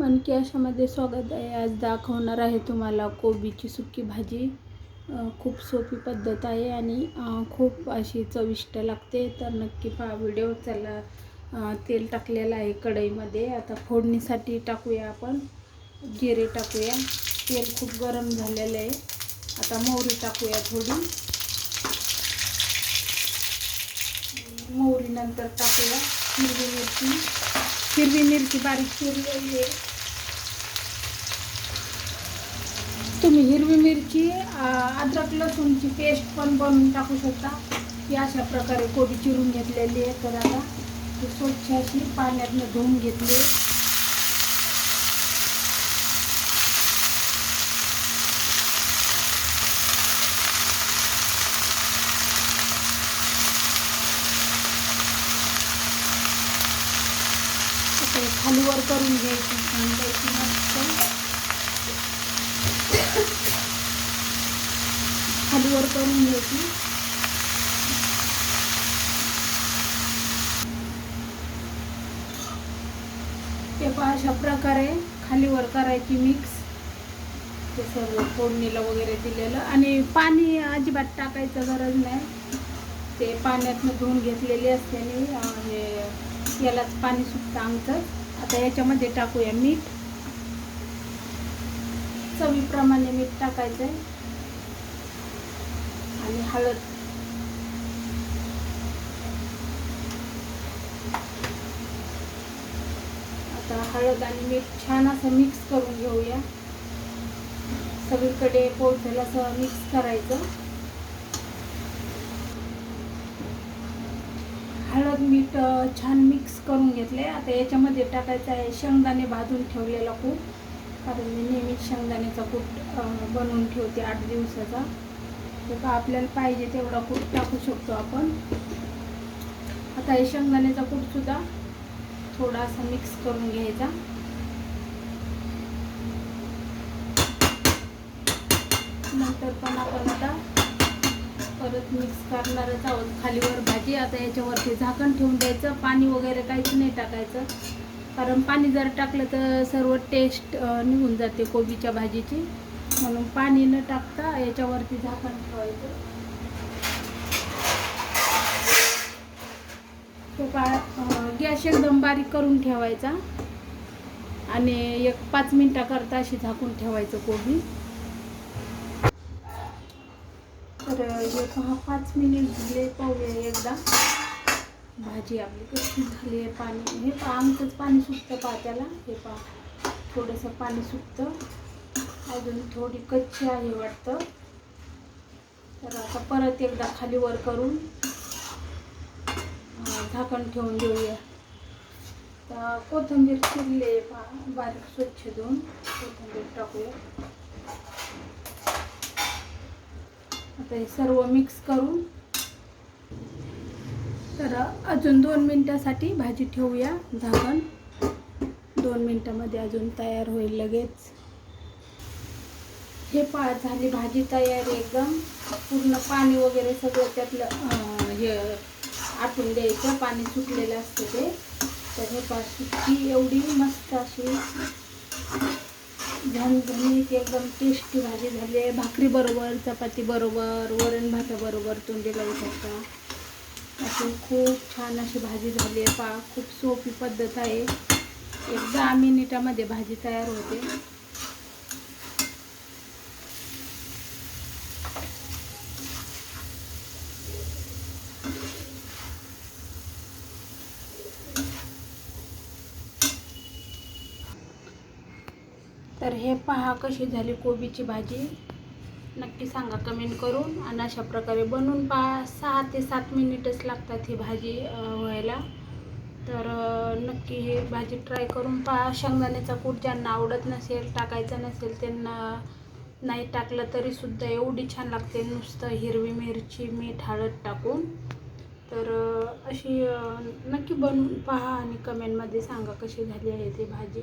मनकी अशामध्ये स्वागत आहे. आज दाखवणार आहे तुम्हाला कोबीची सुकी भाजी. खूप सोपी पद्धत आहे आणि खूप अशी चविष्ट लागते. तर नक्की पहा व्हिडिओ चला तेल टाकलेलं आहे कढईमध्ये. आता फोडणीसाठी टाकूया आपण. जिरे टाकूया. तेल खूप गरम झालेलं आहे. आता मोहरी टाकूया थोडी. मोहरीनंतर टाकूया हिरवी मिरची. हिरवी मिरची बारीक चिरलेली आहे. तुम्ही हिरवी मिरची अद्रक लसूणची पेस्ट पण बनवून टाकू शकता. ही अशा प्रकारे कोबी चिरून घेतलेली आहे. तर आता स्वच्छ अशी पाण्यातनं धुवून घेतली ते खालीवर करून घ्यायची छानपैकी मस्त खालीवर करून घ्यायची. ते पहा अशा प्रकारे खालीवर करायची मिक्स ते सर्व फोडणीला वगैरे दिलेलं. आणि पाणी अजिबात टाकायचं गरज नाही. ते पाण्यातनं धुवून घेतलेली असते आणि हे यालाच पाणी सुटतं आमचं. आता याच्यामध्ये टाकूया मीठ. चवीप्रमाणे मीठ टाकायचं आहे आणि हळद. आता हळद आणि मीठ छान असं मिक्स करून घेऊया. सगळीकडे पोहोचेल असं मिक्स करायचं. हळद मीठ छान मिक्स करून घेतले. आता याच्यामध्ये टाकायचं आहे शेंगदाणे भाजून ठेवलेला कूट. कारण मी नेहमीच शेंगदाण्याचा कूट बनवून ठेवते आठ दिवसाचा. तर का आपल्याला पाहिजे तेवढा कूट टाकू शकतो आपण. आता हे शेंगदाण्याचा कूटसुद्धा थोडासा मिक्स करून घ्यायचा. नंतर पण आपण आता परत मिक्स करणारच आहोत. खालीवर भाजी आता याच्यावरती झाकण ठेवून द्यायचं. पाणी वगैरे काहीच नाही टाकायचं. कारण पाणी जर टाकलं तर सर्व टेस्ट निघून जाते कोबीच्या भाजीची. म्हणून पाणी न टाकता याच्यावरती झाकण ठेवायचं. तो काय गॅस एकदम बारीक करून ठेवायचा. आणि एक पाच मिनटाकरता अशी झाकून ठेवायचं कोबी. तर हे पहा पाच मिनिट झाले पाहूया एकदा. भाजी आपली कशी झाली आहे पाणी. हे पहा आमचंच पाणी सुटतं पहा त्याला. हे पहा थोडंसं पाणी सुटतं. अजून थोडी कच्ची आहे वाटतं. तर आता परत एकदा खाली वर करून झाकण ठेवून देऊया तर कोथिंबीर चिरले पहा बारीक स्वच्छ धुवून. कोथिंबीर टाकूया. आता हे सर्व मिक्स करून. तर अजून दोन मिनटासाठी भाजी ठेवूया. झाकण. दोन मिनटामध्ये अजून तयार होईल लगेच. हे पा झाली भाजी तयार आहे एकदम. पूर्ण पाणी वगैरे सगळं त्यातलं हे आटून द्यायचं. पाणी सुटलेलं असतं ते. तर हे पा सुटकी एवढी मस्त अशी झणझणीत एकदम टेस्टी भाजी झाली आहे भाकरीबरोबर चपातीबरोबर चपाती बरोबर वरण भाताबरोबर तोंडी लावू शकता. अशी खूप छान अशी भाजी झाली आहे. पा खूप सोपी पद्धत आहे. एक दहा मिनिटामध्ये भाजी तयार होते. तर हे पहा कशी झाली कोबीची भाजी. नक्की सांगा कमेंट करून आणि अशा प्रकारे बनवून पहा. सहा ते सात मिनिटच लागतात ही भाजी व्हायला. तर नक्की हे भाजी ट्राय करून पहा. शेंगदाण्याचा कूट ज्यांना आवडत नसेल टाकायचा नसेल त्यांना नाही टाकलं तरीसुद्धा एवढी छान लागते नुसतं हिरवी मिरची मीठ हळद टाकून. तर अशी नक्की बनवून पहा आणि कमेंटमध्ये सांगा कशी झाली आहे ती भाजी.